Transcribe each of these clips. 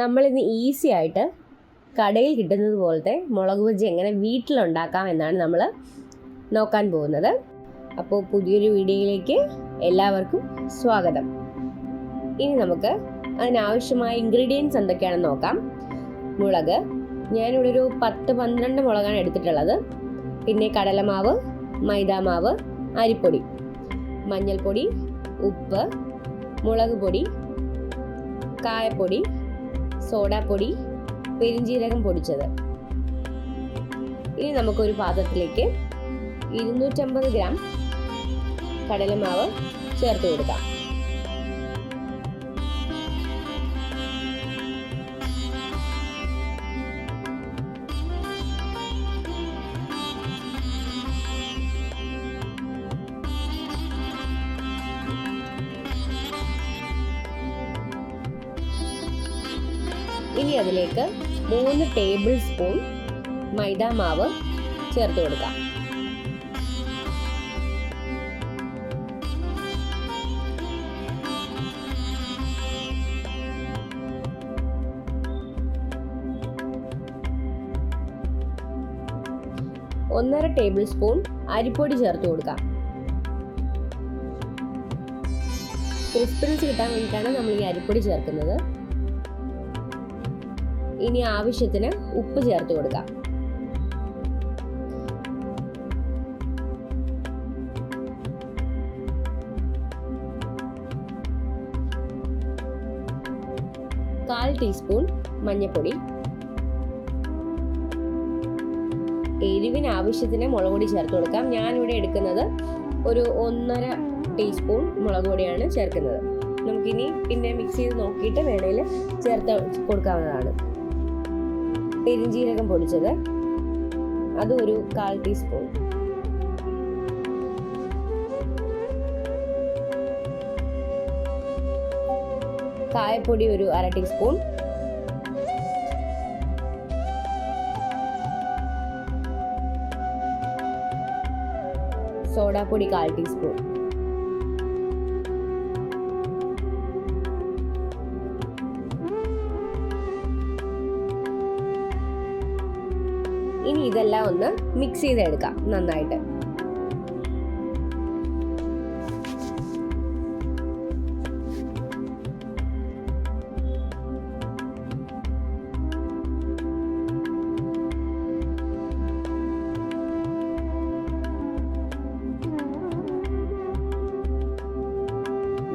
നമ്മളിന്ന് ഈസി ആയിട്ട് കടയിൽ കിട്ടുന്നത് പോലത്തെ മുളക് ബജ്ജി എങ്ങനെ വീട്ടിലുണ്ടാക്കാം എന്നാണ് നമ്മൾ നോക്കാൻ പോകുന്നത്. അപ്പോൾ പുതിയൊരു വീഡിയോയിലേക്ക് എല്ലാവർക്കും സ്വാഗതം. ഇനി നമുക്ക് അതിനാവശ്യമായ ഇൻഗ്രീഡിയൻസ് എന്തൊക്കെയാണെന്ന് നോക്കാം. മുളക് ഞാനിവിടെ ഒരു പത്ത് പന്ത്രണ്ട് മുളകാണ് എടുത്തിട്ടുള്ളത്. പിന്നെ കടലമാവ് മൈദാമാവ് അരിപ്പൊടി മഞ്ഞൾപ്പൊടി ഉപ്പ് മുളക് പൊടി കായപ്പൊടി സോഡാപ്പൊടി പെരിഞ്ജീരകം പൊടിച്ചത്. ഇനി നമുക്കൊരു പാത്രത്തിലേക്ക് ഇരുന്നൂറ്റമ്പത് ഗ്രാം കടലമാവ് ചേർത്ത് കൊടുക്കാം. ഇനി അതിലേക്ക് മൂന്ന് ടേബിൾ സ്പൂൺ മൈദ മാവ് ചേർത്ത് കൊടുക്കാം. ഒന്നര ടേബിൾ സ്പൂൺ അരിപ്പൊടി ചേർത്ത് കൊടുക്കാം. ക്രിസ്പിൻസ് കിട്ടാൻ വേണ്ടിയിട്ടാണ് നമ്മൾ ഈ അരിപ്പൊടി ചേർക്കുന്നത്. ഇനി ആവശ്യത്തിന് ഉപ്പ് ചേർത്ത് കൊടുക്കാം. കാൽ ടീസ്പൂൺ മഞ്ഞൾപ്പൊടി എരിവിന് ആവശ്യത്തിന് മുളക് പൊടി ചേർത്ത് കൊടുക്കാം. ഞാനിവിടെ എടുക്കുന്നത് ഒരു ഒന്നര ടീസ്പൂൺ മുളക് പൊടിയാണ് ചേർക്കുന്നത്. നമുക്കിനി പിന്നെ മിക്സ് ചെയ്ത് നോക്കിയിട്ട് വേണേൽ ചേർത്ത് കൊടുക്കാവുന്നതാണ്. പെരിഞ്ജീരകം പൊടിച്ചത്. അത് ഒരു കാൽ ടീസ്പൂൺ. കായപ്പൊടി ഒരു അര ടീസ്പൂൺ. സോഡാപ്പൊടി കാൽ ടീസ്പൂൺ. ഇനി ഇതെല്ലാം ഒന്ന് മിക്സ് ചെയ്തെടുക്കാം നന്നായിട്ട്.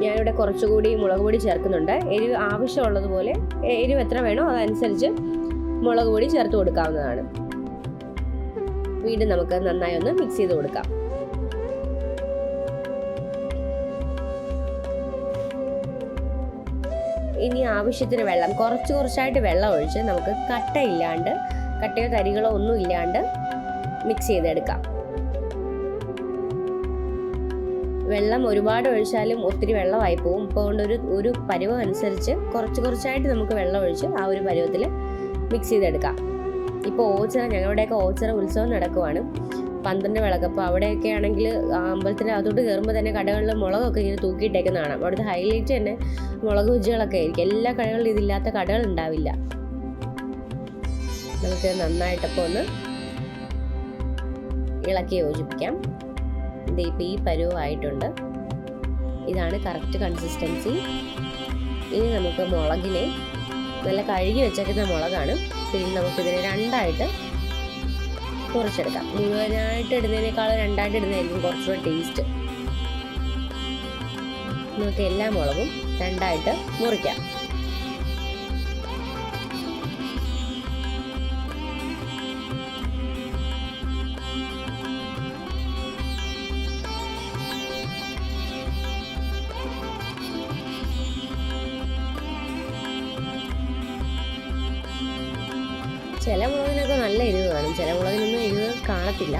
ഞാനിവിടെ കുറച്ചുകൂടി മുളക് പൊടി ചേർക്കുന്നുണ്ട്. എരിവ് ആവശ്യമുള്ളതുപോലെ എരിവ് എത്ര വേണോ അതനുസരിച്ച് മുളക് പൊടി ചേർത്ത് കൊടുക്കാവുന്നതാണ്. വീണ്ടും നമുക്ക് നന്നായി ഒന്ന് മിക്സ് ചെയ്ത് കൊടുക്കാം. ഇനി ആവശ്യത്തിന് വെള്ളം കുറച്ച് കുറച്ചായിട്ട് വെള്ളം ഒഴിച്ച് നമുക്ക് കട്ട കട്ടയില്ലാണ്ട് കട്ടയോ തരികളോ ഒന്നും ഇല്ലാണ്ട് മിക്സ് ചെയ്തെടുക്കാം. വെള്ളം ഒരുപാട് ഒഴിച്ചാലും ഒത്തിരി വെള്ളമായി പോകും ഇപ്പോൾ ഒരു ഒരു പരുവം അനുസരിച്ച് കുറച്ച് കുറച്ചായിട്ട് നമുക്ക് വെള്ളം ഒഴിച്ച് ആ ഒരു പരുവത്തിൽ മിക്സ് ചെയ്തെടുക്കാം. ഇപ്പോൾ ഓച്ചിറ ഞങ്ങളുടെയൊക്കെ ഓച്ചിറ ഉത്സവം നടക്കുവാണ്. പന്ത്രണ്ട് വിളക്ക്. അപ്പോൾ അവിടെയൊക്കെ ആണെങ്കിൽ അമ്പലത്തിന്റെ അകത്തോട്ട് കയറുമ്പോൾ തന്നെ കടകളിൽ മുളകൊക്കെ ഇങ്ങനെ തൂക്കിയിട്ടേക്കുന്ന കാണാം. അവിടുത്തെ ഹൈലൈറ്റ് തന്നെ മുളക് ബജികളൊക്കെ ആയിരിക്കും. എല്ലാ കടകളിലും ഇതില്ലാത്ത കടകൾ ഉണ്ടാവില്ല. നമുക്ക് നന്നായിട്ടപ്പോൾ ഒന്ന് ഇളക്കി യോജിപ്പിക്കാം. ഇത് ഇപ്പോൾ ഈ പരുവമായിട്ടുണ്ട് ഇതാണ് കറക്റ്റ് കൺസിസ്റ്റൻസി ഇനി നമുക്ക് മുളകിനെ നല്ല കഴുകി വെച്ചേക്കുന്ന മുളകാണ്. പിന്നെ നമുക്കിതിനെ രണ്ടായിട്ട് കുറച്ചെടുക്കാം. മുഴുവനായിട്ട് ഇടുന്നതിനേക്കാൾ രണ്ടായിട്ട് ഇടുന്നതായിരിക്കും കുറച്ചുകൂടെ ടേസ്റ്റ്. നമുക്ക് എല്ലാ മുളകും രണ്ടായിട്ട് മുറിക്കാം. ചില മുളകിനൊക്കെ നല്ല എരിവ് കാണും ചില മുളകിനൊന്നും എരിവ് കാണത്തില്ല.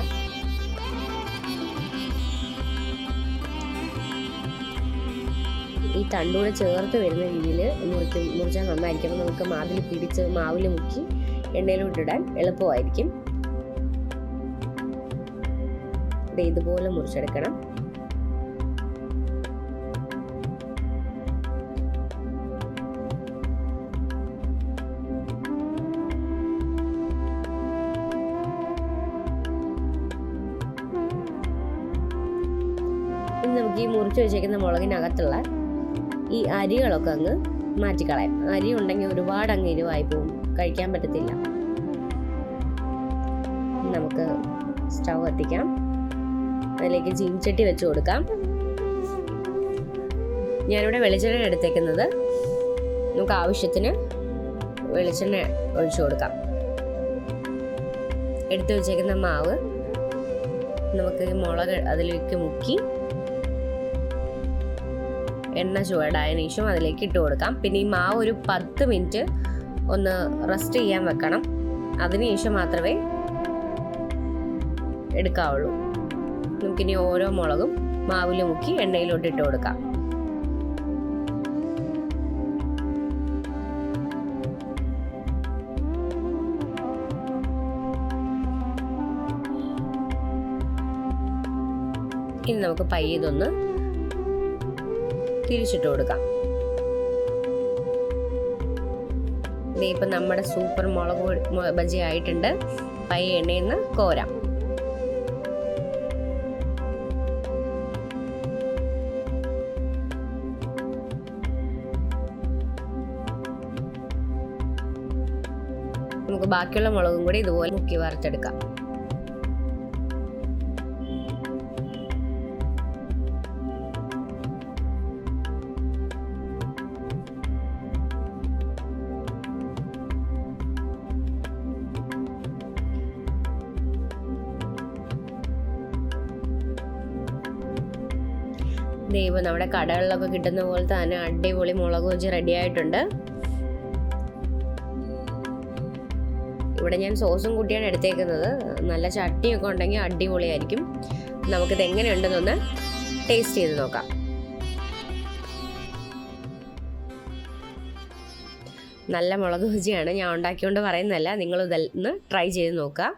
ഈ തണ്ടൂടെ ചേർത്ത് വരുന്ന രീതിയിൽ മുറിച്ച് മുറിച്ചാൽ നന്നായിരിക്കും. അപ്പോൾ നമുക്ക് മാവിൽ പിടിച്ച് മാവിൽ മുക്കി എണ്ണയിലോട്ടിടാൻ എളുപ്പമായിരിക്കും. ഇതുപോലെ മുറിച്ചെടുക്കണം. നമുക്ക് ഈ മുറിച്ച് വെച്ചേക്കുന്ന മുളകിനകത്തുള്ള ഈ അരികളൊക്കെ അങ്ങ് മാറ്റിക്കളയാം. അരി ഉണ്ടെങ്കിൽ ഒരുപാട് അങ്ങ് എരിവായി പോകും കഴിക്കാൻ പറ്റത്തില്ല. നമുക്ക് സ്റ്റൗ കത്തിക്കാം. അതിലേക്ക് ചീനിച്ചട്ടി വെച്ച് കൊടുക്കാം. ഞാനിവിടെ വെളിച്ചെണ്ണ എടുത്തേക്കുന്നത് നമുക്ക് ആവശ്യത്തിന് വെളിച്ചെണ്ണ ഒഴിച്ചു കൊടുക്കാം. എടുത്തു വെച്ചേക്കുന്ന മാവ് നമുക്ക് മുളക് അതിലേക്ക് മുക്കി എണ്ണ ചുവടായതിനു ശേഷം അതിലേക്ക് ഇട്ട് കൊടുക്കാം. പിന്നെ ഈ മാവ് ഒരു പത്ത് മിനിറ്റ് ഒന്ന് റെസ്റ്റ് ചെയ്യാൻ വെക്കണം. അതിനുശേഷം മാത്രമേ എടുക്കാവുള്ളൂ. നമുക്കിനി ഓരോ മുളകും മാവിൽ മുക്കി എണ്ണയിലോട്ട് ഇട്ട് കൊടുക്കാം. ഇനി നമുക്ക് പയ്യെ ഇതൊന്ന് തിരിച്ചിട്ട് കൊടുക്കാം. ഇപ്പൊ നമ്മുടെ സൂപ്പർ മുളക് ബജി ആയിട്ടുണ്ട്. പൈ എണ്ണയിൽ നിന്ന് കോരാം. നമുക്ക് ബാക്കിയുള്ള മുളകും കൂടി ഇതുപോലെ മുക്കി വറുത്തെടുക്കാം. ദൈവം നമ്മുടെ കടകളിലൊക്കെ കിട്ടുന്ന പോലെ തന്നെ അടിപൊളി മുളക് വെച്ച് റെഡി ആയിട്ടുണ്ട്. ഇവിടെ ഞാൻ സോസും കൂട്ടിയാണ് എടുത്തേക്കുന്നത്. നല്ല ചട്ടിയൊക്കെ ഉണ്ടെങ്കിൽ അടിപൊളിയായിരിക്കും. നമുക്കിത് എങ്ങനെയുണ്ടെന്നൊന്ന് ടേസ്റ്റ് ചെയ്ത് നോക്കാം. നല്ല മുളക് ഭുജിയാണ് ഞാൻ ഉണ്ടാക്കിക്കൊണ്ട് പറയുന്നതല്ല. നിങ്ങൾ ഇതൊന്ന് ട്രൈ ചെയ്ത് നോക്കുക.